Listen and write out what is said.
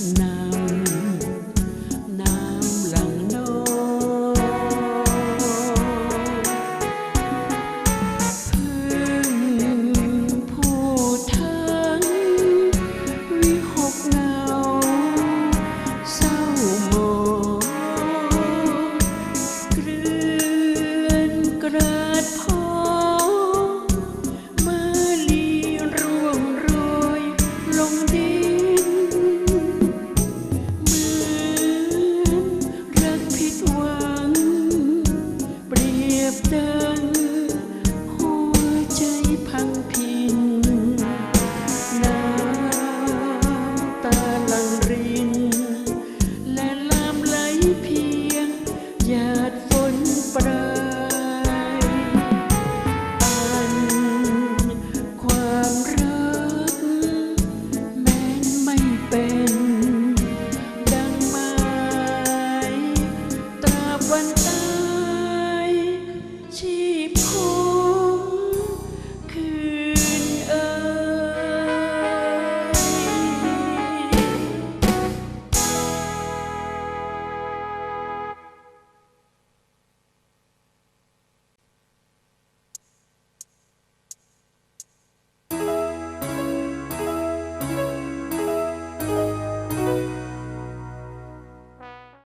now. นปลายอันความรัก แม้นไม่เป็น ดังไม้ตราบวันตา